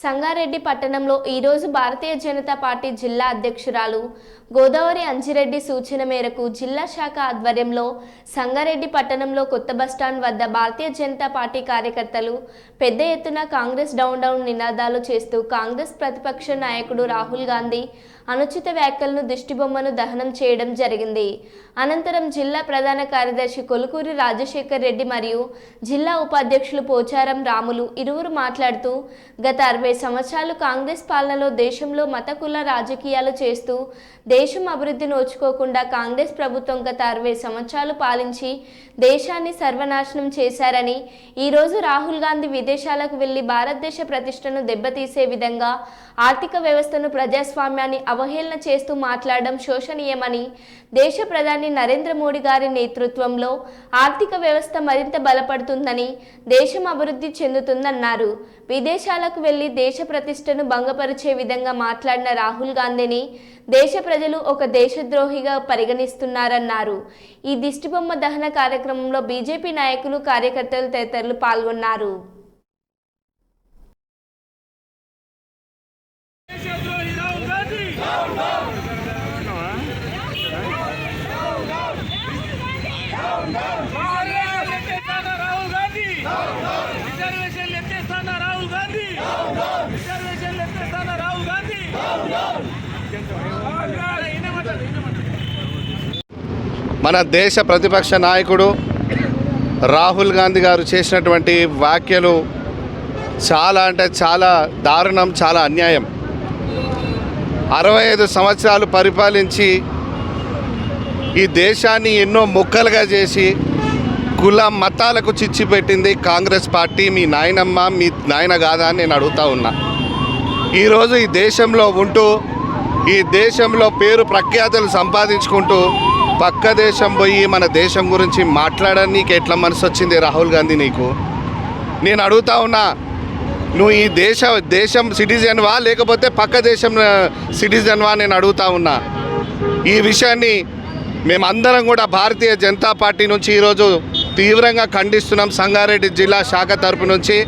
సంగారెడ్డి పట్టణంలో ఈరోజు భారతీయ జనతా పార్టీ జిల్లా అధ్యక్షురాలు గోదావరి అంజిరెడ్డి సూచన మేరకు జిల్లా శాఖ ఆధ్వర్యంలో సంగారెడ్డి పట్టణంలో కొత్త బస్టాండ్ వద్ద భారతీయ జనతా పార్టీ కార్యకర్తలు పెద్ద ఎత్తున కాంగ్రెస్ డౌన్ డౌన్ నినాదాలు చేస్తూ కాంగ్రెస్ ప్రతిపక్ష నాయకుడు రాహుల్ గాంధీ అనుచిత వ్యాఖ్యలను దిష్టిబొమ్మను దహనం చేయడం జరిగింది. అనంతరం జిల్లా ప్రధాన కార్యదర్శి కొలుకూరి రాజశేఖర్ రెడ్డి మరియు జిల్లా ఉపాధ్యక్షులు పోచారం రాములు ఇరువురు మాట్లాడుతూ గత అరవై సంవత్సరాలు కాంగ్రెస్ పాలనలో దేశంలో మత కుల రాజకీయాలు చేస్తూ దేశం అభివృద్ధి నోచుకోకుండా కాంగ్రెస్ ప్రభుత్వం గత అరవై సంవత్సరాలు పాలించి దేశాన్ని సర్వనాశనం చేశారని ఈరోజు రాహుల్ గాంధీ విదేశాలకు వెళ్ళి భారతదేశ ప్రతిష్టను దెబ్బతీసే విధంగా ఆర్థిక వ్యవస్థను ప్రజాస్వామ్యాన్ని అవహేళన చేస్తూ మాట్లాడడం శోషనీయమని దేశ ప్రధాని నరేంద్ర మోడీ గారి నేతృత్వంలో ఆర్థిక వ్యవస్థ మరింత బలపడుతుందని దేశం అభివృద్ధి చెందుతుందన్నారు. విదేశాలకు వెళ్ళి దేశ ప్రతిష్టను భంగపరిచే విధంగా మాట్లాడిన రాహుల్ గాంధీని దేశ ప్రజలు ఒక దేశద్రోహిగా పరిగణిస్తున్నారన్నారు. ఈ దిష్టిబొమ్మ దహన కార్యక్రమంలో బీజేపీ నాయకులు కార్యకర్తలు తదితరులు పాల్గొన్నారు. రాహుల్ గాంధీ! రిజర్వేషన్ ఎత్తేస్తానా రాహుల్ గాంధీ రిజర్వేషన్ ఎత్తేస్తానా రాహుల్ గాంధీ రిజర్వేషన్ ఎత్తేస్తానా రాహుల్ గాంధీ వినమంటారు వినమంటారు మన దేశ ప్రతిపక్ష నాయకుడు రాహుల్ గాంధీ గారు చేసినటువంటి వ్యాఖ్యలు చాలా అంటే చాలా దారుణం చాలా అన్యాయం. అరవై ఐదు సంవత్సరాలు పరిపాలించి ఈ దేశాన్ని ఎన్నో ముక్కలుగా చేసి కుల మతాలకు చిచ్చి పెట్టింది కాంగ్రెస్ పార్టీ. మీ నాయనమ్మ మీ నాయన కాదా అని నేను అడుగుతా ఉన్నా. ఈరోజు ఈ దేశంలో ఉంటూ ఈ దేశంలో పేరు ప్రఖ్యాతులు సంపాదించుకుంటూ పక్క దేశం పోయి మన దేశం గురించి మాట్లాడడానికి ఎట్లా మనసు వచ్చింది రాహుల్ గాంధీ నీకు? నేను అడుగుతా ఉన్నా నువ్వు ఈ దేశ దేశం సిటిజన్వా లేకపోతే పక్క దేశం సిటిజన్వా నేను అడుగుతా ఉన్నా. ఈ విషయాన్ని మేమందరం కూడా భారతీయ జనతా పార్టీ నుంచి ఈరోజు తీవ్రంగా ఖండిస్తున్నాం. సంగారెడ్డి జిల్లా శాఖ తరపు నుంచి.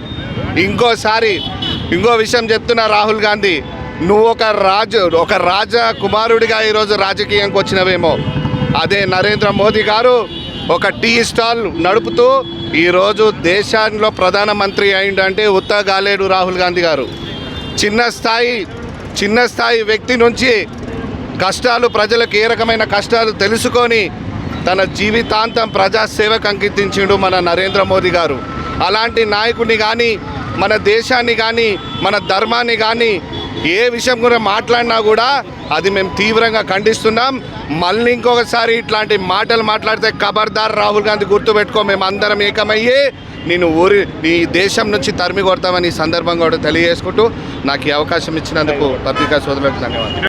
ఇంకోసారి ఇంకో విషయం చెప్తున్నా రాహుల్ గాంధీ. నువ్వు ఒక రాజు ఒక రాజ కుమారుడిగా ఈరోజు రాజకీయంకి వచ్చినవేమో. అదే నరేంద్ర మోదీ గారు ఒక టీ స్టాల్ నడుపుతూ ఈరోజు దేశంలో ప్రధానమంత్రి అయిందంటే ఉత్తగాలేడు రాహుల్ గాంధీ గారు. చిన్న స్థాయి చిన్న స్థాయి వ్యక్తి నుంచి కష్టాలు ప్రజలకు ఏ రకమైన కష్టాలు తెలుసుకొని తన జీవితాంతం ప్రజాసేవకు అంకితించిండు మన నరేంద్ర మోదీ గారు. అలాంటి నాయకుడిని కానీ మన దేశాన్ని కానీ మన ధర్మాన్ని కానీ ఏ విషయం గురించి మాట్లాడినా కూడా అది మేము తీవ్రంగా ఖండిస్తున్నాం. మళ్ళీ ఇంకొకసారి ఇట్లాంటి మాటలు మాట్లాడితే ఖబర్దార్ రాహుల్ గాంధీ గుర్తుపెట్టుకో మేము అందరం ఏకమయ్యి. నేను ఊరి ఈ దేశం నుంచి తరిమి కొడతామని ఈ సందర్భంగా కూడా తెలియజేసుకుంటూ నాకు ఈ అవకాశం ఇచ్చినందుకు పత్రికా సోదరులకు ధన్యవాదాలు.